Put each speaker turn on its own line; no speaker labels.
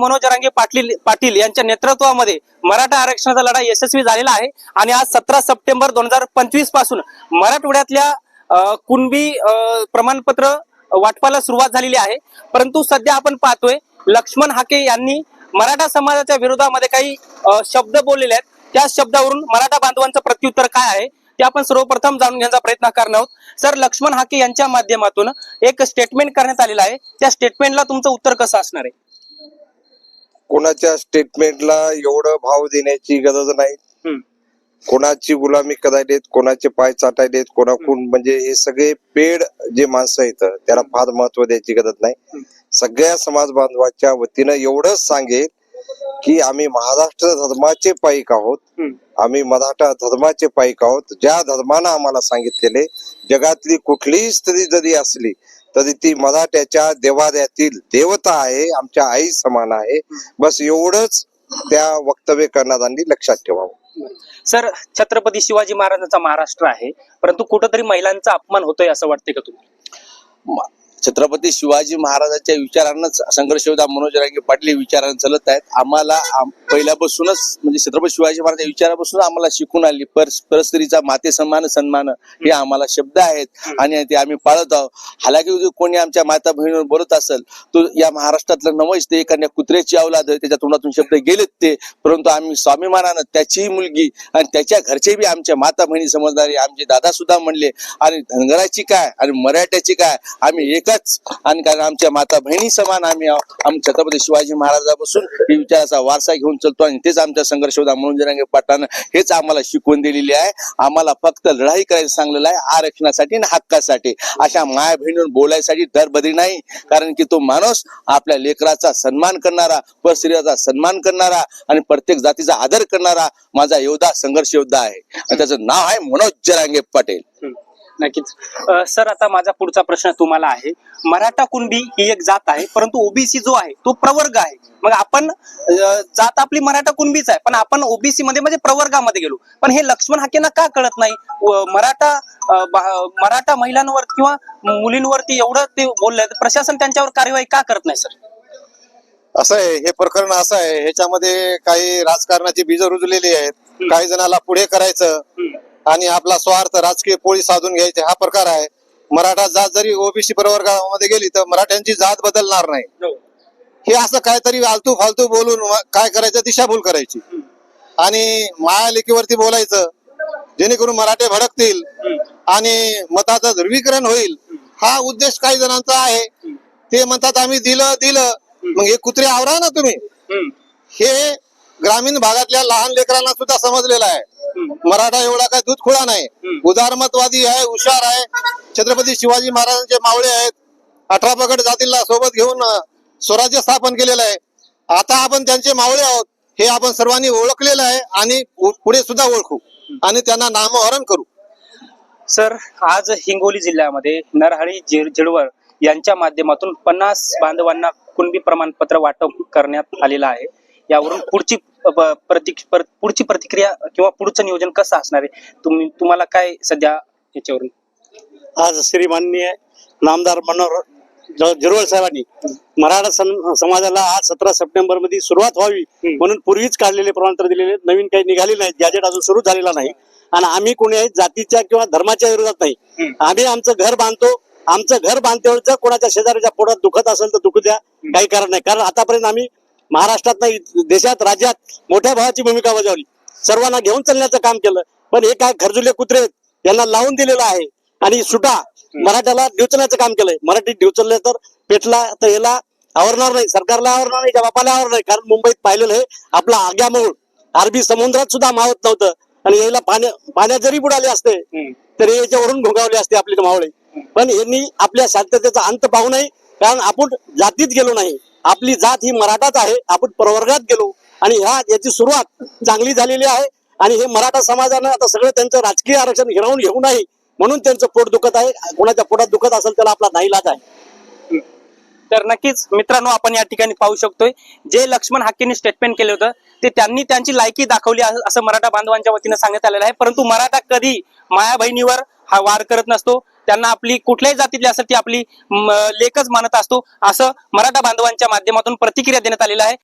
मनोज रांगे पाटील पाटील यांच्या नेतृत्वामध्ये मराठा आरक्षणाचा लढा यशस्वी झालेला आहे. आणि आज सतरा सप्टेंबर दोन हजार पंचवीसपासून मराठवाड्यातल्या कुणबी प्रमाणपत्र वाटपाला सुरुवात झालेली आहे. परंतु सध्या आपण पाहतोय लक्ष्मण हाके यांनी मराठा समाजाच्या विरोधामध्ये काही शब्द बोललेले आहेत. त्या शब्दावरून मराठा बांधवांचं प्रत्युत्तर काय आहे ते आपण सर्वप्रथम जाणून घेण्याचा प्रयत्न करणार आहोत. सर लक्ष्मण हाके यांच्या माध्यमातून एक स्टेटमेंट करण्यात आलेलं आहे. त्या स्टेटमेंटला तुमचं उत्तर कसं असणार आहे?
कोणाच्या स्टेटमेंटला एवढं भाव देण्याची गरज नाही.
हम्म.
कोणाची गुलामी करायलेत कोणाचे पाय चाटायलेत कोणाकडून म्हणजे हे सगळे पेड जे माणसं आहेत त्याला फार महत्त्व द्यायची गरज नाही. सगळ्या समाज बांधवाच्या वतीनं एवढंच सांगेल की आम्ही महाराष्ट्र धर्माचे पाईक आहोत.
हम्म.
आम्ही मराठा धर्माचे पाईक आहोत. ज्या धर्मानं आम्हाला सांगितलेले जगातली कुठलीही स्त्री जरी असली तरी ती मराठ्याच्या देवाऱ्यातील देवता आहे आमच्या आई समान आहे. बस एवढंच त्या वक्तव्य करणाऱ्यांनी लक्षात ठेवावं.
सर छत्रपती शिवाजी महाराजांचा महाराष्ट्र आहे परंतु कुठंतरी महिलांचा अपमान होतोय असं वाटतंय का तुम्ही
म- छत्रपती शिवाजी महाराजांच्या विचारांनाच संघर्षयोद्धा मनोज रांगे पाटील हे विचारांना आहेत. आम्हाला पहिल्यापासूनच म्हणजे छत्रपती शिवाजी महाराज विचारापासून आम्हाला शिकून आली. पर परस्त्रीचा माते सन्मान सन्मान हे आम्हाला शब्द आहेत आणि ते आम्ही पाळत आहोत. हालाकी कोणी आमच्या माता बहिणीवर बोलत असेल तो या महाराष्ट्रातलं नवच ते एखाद्या कुत्र्याची अवलाद त्याच्या तोंडातून शब्द गेलेत ते. परंतु आम्ही स्वाभिमानानं त्याचीही मुलगी आणि त्याच्या घरचे बी आमच्या माता बहिणी समजणारे आमचे दादा सुद्धा म्हणले आणि धनगराची काय? आणि मराठ्याची काय? आम्ही एक एकच. आणि कारण आमच्या माता बहिणी समान आम्ही आम्ही छत्रपती शिवाजी महाराजापासून हे विचाराचा वारसा घेऊन चलतो आणि तेच आमच्या संघर्ष होता. म्हणून जरांगे पाटलानं हेच आम्हाला शिकवून दिलेली आहे. आम्हाला फक्त लढाई करायचं सांगलेलं आहे. आरक्षणासाठी आणि हक्कासाठी. अशा माया बहिणीवर बोलायसाठी दरबदरी नाही. कारण की तो माणूस आपल्या लेकराचा सन्मान करणारा परस्त्रीचा सन्मान करणारा आणि प्रत्येक जातीचा आदर करणारा माझा योद्धा संघर्ष योद्धा आहे. आणि त्याचं नाव आहे मनोज जरांगे पटेल.
नक्कीच. सर आता माझा पुढचा प्रश्न तुम्हाला आहे. मराठा कुणबी ही एक जात आहे परंतु ओबीसी जो आहे तो प्रवर्ग आहे. मग आपण जात आपली मराठा कुणबीच आहे पण आपण ओबीसी मध्ये म्हणजे प्रवर्गामध्ये गेलो. पण हे लक्ष्मण हाकेंना का कळत नाही? मराठा मराठा महिलांवर किंवा मुलींवरती एवढं ते बोलले प्रशासन त्यांच्यावर कार्यवाही का करत नाही सर?
असं आहे हे प्रकरण असं आहे. ह्याच्यामध्ये काही राजकारणाची बीज रुजलेली आहेत. काही जणाला पुढे करायचं. आणि आपला स्वार्थ राजकीय पोळी साधून घ्यायचे हा प्रकार आहे. मराठा जात जरी ओबीसी प्रवर्गामध्ये गेली तर मराठ्यांची जात बदलणार नाही. हे. असं काहीतरी आलतू फालतू बोलून काय करायचं दिशाभूल करायची. आणि माया लेकीवरती बोलायचं जेणेकरून मराठे भडकतील आणि मताचं ध्रुवीकरण होईल हा उद्देश काही जणांचा आहे. ते म्हणतात आम्ही दिलं दिलं. मग हे कुत्रे आवरा ना तुम्ही? हे ग्रामीण भागातल्या लहान लेकरांना सुद्धा समजलेलं आहे. मराठा एवढा काय दूध खुळा नाही उदारमतवादी आहे हुशार आहे. छत्रपती शिवाजी महाराजांचे मावळे आहेत. अठरा पगड जातीला सोबत घेऊन स्वराज्य स्थापन केलेलं आहे. आता आपण त्यांचे मावळे आहोत हे आपण सर्वांनी ओळखलेलं आहे आणि पुढे सुद्धा ओळखू. आणि त्यांना नामोहरण करू.
सर आज हिंगोली जिल्ह्यामध्ये नरहरी झिडवर यांच्या माध्यमातून पन्नास बांधवांना कुणबी प्रमाणपत्र वाटप करण्यात आलेलं आहे. यावरून पुढची प- प्रति- पर- पुढची प्रतिक्रिया किंवा पुढचं नियोजन कसं असणार आहे? तुम्ही तुम्हाला काय सध्या याच्यावरून?
आज श्री माननीय नामदार मनोहर ज- झिरवळ साहेबांनी मराठा सम- समाजाला आज सतरा सप्टेंबरमध्ये सुरुवात व्हावी म्हणून पूर्वीच काढलेले प्रमाणपत्र दिलेले. नवीन काही निघाले नाहीत. गॅजेट अजून सुरू झालेला नाही. आणि आम्ही कोणी जातीच्या किंवा धर्माच्या विरोधात नाही. आम्ही आमचं घर बांधतो. आमचं घर बांधतेवेळी जर कोणाच्या शेजाऱ्याच्या पोटात दुखत असेल तर दुखू द्या. काही कारण नाही. कारण आतापर्यंत आम्ही महाराष्ट्रात नाही देशात राज्यात मोठ्या भावाची भूमिका बजावली. सर्वांना घेऊन चालण्याचं काम केलं. पण हे काय खरजुले कुत्रे यांना लावून दिलेलं आहे. आणि सुटा मराठ्याला डिवचण्याचं काम केलंय. मराठी डिवचलले तर पेटला तर याला आवरणार नाही. सरकारला आवरणार नाही बापाला आवरणार नाही. कारण मुंबईत पाहिलेलं आहे आपला आग्यामूळ अरबी समुद्रात सुद्धा मावत नव्हतं. आणि याला पाण्या पाण्यात जरी बुडाले असते तरी याच्यावरून भोगावले असते आपले मावळे. पण यांनी आपल्या शांततेचा अंत पाहू नये. कारण आपण जातीत गेलो नाही. आपली जात ही मराठाच आहे. आपण प्रवर्गात गेलो आणि ह्या याची सुरुवात चांगली झालेली आहे. आणि हे मराठा समाजानं आता सगळं त्यांचं राजकीय आरक्षण हिरावून घेऊ नाही म्हणून त्यांचं पोट दुखत आहे. कोणाच्या पोटात दुखत असेल त्याला आपला नाईलाज आहे.
तर नक्कीच मित्रांनो आपण या ठिकाणी पाहू शकतोय जे लक्ष्मण हाकेंनी स्टेटमेंट केलं होतं ते त्यांनी त्यांची लायकी दाखवली असं मराठा बांधवांच्या वतीनं सांगण्यात आलेलं आहे. परंतु मराठा कधी माया बहिणीवर हा वार करत नसतो. त्यांना आपली कुठल्याही जातीतली असेल ती आपली लेखच मानत असतो. असं मराठा बांधवांच्या माध्यमातून प्रतिक्रिया देण्यात आलेलं आहे.